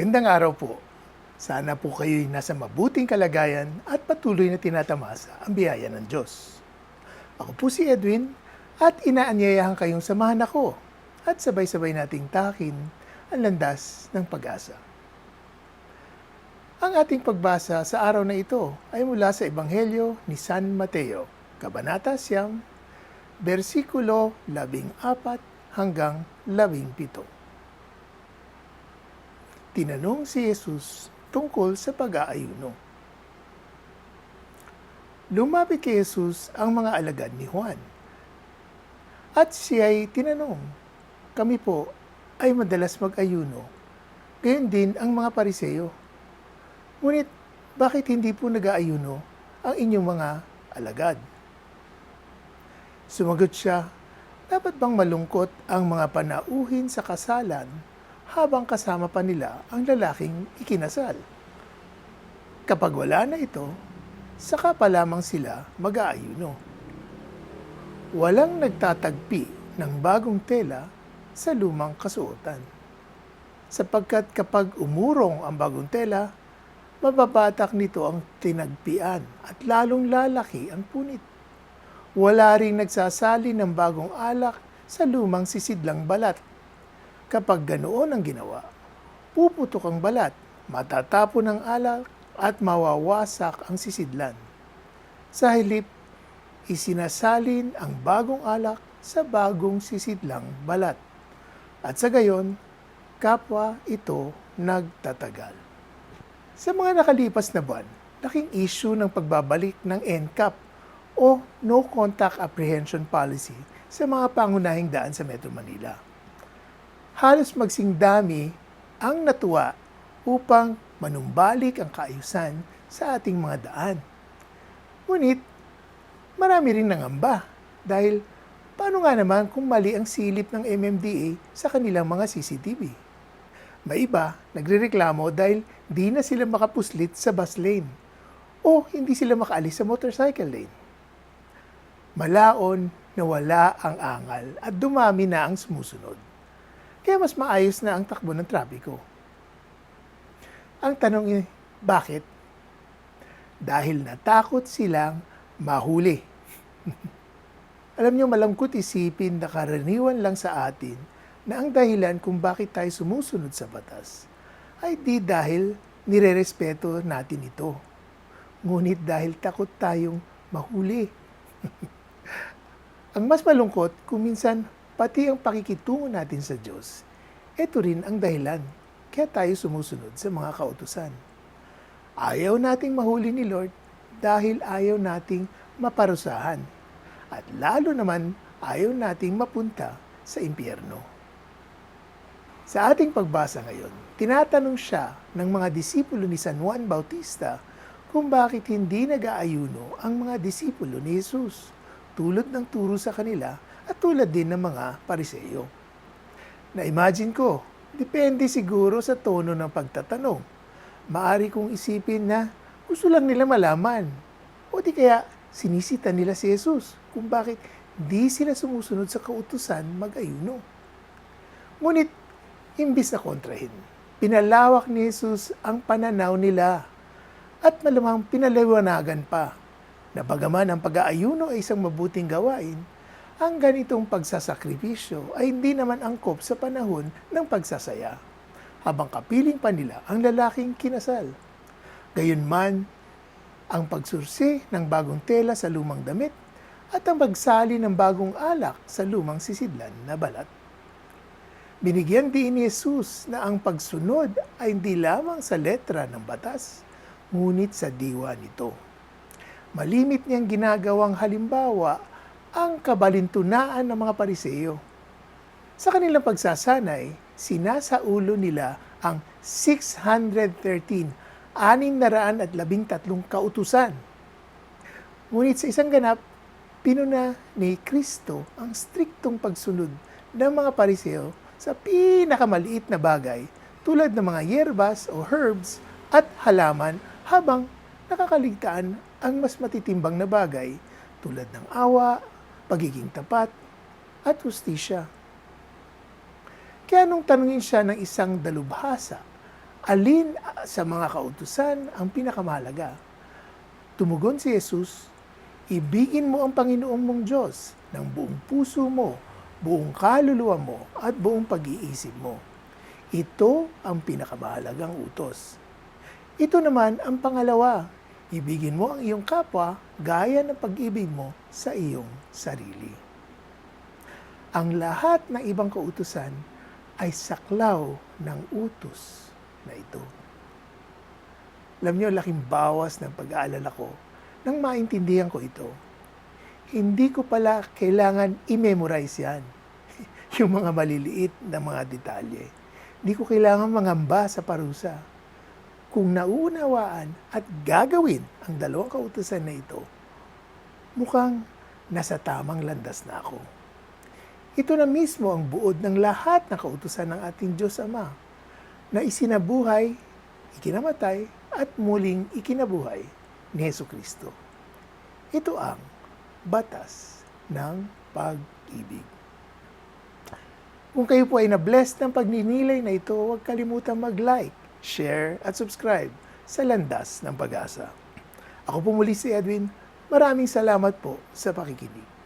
Magandang araw po. Sana po kayo'y nasa mabuting kalagayan at patuloy na tinatamasa ang biyaya ng Diyos. Ako po si Edwin at inaanyayahan kayong samahan ako at sabay-sabay nating takin ang landas ng pag-asa. Ang ating pagbasa sa araw na ito ay mula sa Ebanghelyo ni San Mateo, Kabanata Siyam, versikulo 14 hanggang 17. Tinanong si Jesus tungkol sa pag-aayuno. Lumapit kay Jesus ang mga alagad ni Juan. At siya ay tinanong, kami po ay madalas mag-ayuno, gayon din ang mga pariseyo. Ngunit bakit hindi po nag-aayuno ang inyong mga alagad? Sumagot siya, dapat bang malungkot ang mga panauhin sa kasalan habang kasama pa nila ang lalaking ikinasal? Kapag wala na ito, saka pa lamang sila mag-aayuno. Walang nagtatagpi ng bagong tela sa lumang kasuotan. Sapagkat kapag umurong ang bagong tela, mababatak nito ang tinagpian at lalong lalaki ang punit. Wala ring nagsasali ng bagong alak sa lumang sisidlang balat. Kapag ganoon ang ginawa, puputok ang balat, matatapon ang alak at mawawasak ang sisidlan. Sa halip, isinasalin ang bagong alak sa bagong sisidlang balat. At sa gayon, kapwa ito nagtatagal. Sa mga nakalipas na buwan, laking issue ng pagbabalik ng NCAP o No Contact Apprehension Policy sa mga pangunahing daan sa Metro Manila. Halos magsing dami ang natuwa upang manumbalik ang kaayusan sa ating mga daan. Ngunit, marami rin nangamba dahil paano nga naman kung mali ang silip ng MMDA sa kanilang mga CCTV? May iba, nagrereklamo dahil di na sila makapuslit sa bus lane o hindi sila makaalis sa motorcycle lane. Malaon na wala ang angal at dumami na ang sumusunod. Kaya mas maayos na ang takbo ng trapiko. Ang tanong ay, bakit? Dahil natakot silang mahuli. Alam niyo, malangkot isipin na karaniwan lang sa atin na ang dahilan kung bakit tayo sumusunod sa batas ay di dahil nirerespeto natin ito. Ngunit dahil takot tayong mahuli. ang mas malungkot kung minsan pati ang pakikitungo natin sa Diyos, ito rin ang dahilan kaya tayo sumusunod sa mga kautusan. Ayaw nating mahuli ni Lord dahil ayaw nating maparusahan. At lalo naman ayaw nating mapunta sa impyerno. Sa ating pagbasa ngayon, tinatanong siya ng mga disipulo ni San Juan Bautista kung bakit hindi nag-aayuno ang mga disipulo ni Jesus, tulad ng turo sa kanila at tulad din ng mga pariseyo. Na-imagine ko, depende siguro sa tono ng pagtatanong. Maari kong isipin na gusto lang nila malaman o di kaya sinisita nila si Jesus kung bakit di sila sumusunod sa kautusan mag-ayuno. Ngunit, imbis na kontrahin, pinalawak ni Jesus ang pananaw nila at malamang pinaliwanagan pa na bagaman ang pag-aayuno ay isang mabuting gawain, ang ganitong pagsasakripisyo ay hindi naman angkop sa panahon ng pagsasaya, habang kapiling pa nila ang lalaking kinasal. Gayunman, ang pagsursi ng bagong tela sa lumang damit at ang pagsali ng bagong alak sa lumang sisidlan na balat. Binigyan din ni Jesus na ang pagsunod ay hindi lamang sa letra ng batas, ngunit sa diwa nito. Malimit niyang ginagawang halimbawa ang kabalintunaan ng mga pariseyo. Sa kanilang pagsasanay, sinasaulo nila ang 613, anim na raan at labing tatlong kautusan. Ngunit sa isang ganap, pinuna ni Kristo ang striktong pagsunod ng mga pariseo sa pinakamaliit na bagay tulad ng mga yerbas o herbs at halaman habang nakakaligtaan ang mas matitimbang na bagay tulad ng awa, pagiging tapat, at hustisya. Kaya nung tanungin siya ng isang dalubhasa, Alin ah, sa mga kautusan ang pinakamahalaga? Tumugon si Jesus, ibigin mo ang Panginoong mong Diyos ng buong puso mo, buong kaluluwa mo, at buong pag-iisip mo. Ito ang pinakamahalagang utos. Ito naman ang pangalawa, ibigin mo ang iyong kapwa gaya ng pag-ibig mo sa iyong sarili. Ang lahat ng ibang kautusan ay saklaw ng utos na ito. Alam niyo, laking bawas ng pag-aalala ko nang maintindihan ko ito. Hindi ko pala kailangan i-memorize yan. yung mga maliliit na mga detalye. Hindi ko kailangan mangamba sa parusa. Kung nauunawaan at gagawin ang dalawang kautusan na ito, mukhang nasa tamang landas na ako. Ito na mismo ang buod ng lahat ng kautusan ng ating Diyos Ama na isinabuhay, ikinamatay, at muling ikinabuhay ni Heso Kristo. Ito ang batas ng pag-ibig. Kung kayo po ay na-bless ng pagninilay na ito, huwag kalimutang mag-like, share, at subscribe sa Landas ng Pag-asa. Ako po muli si Edwin. Maraming salamat po sa pakikinig.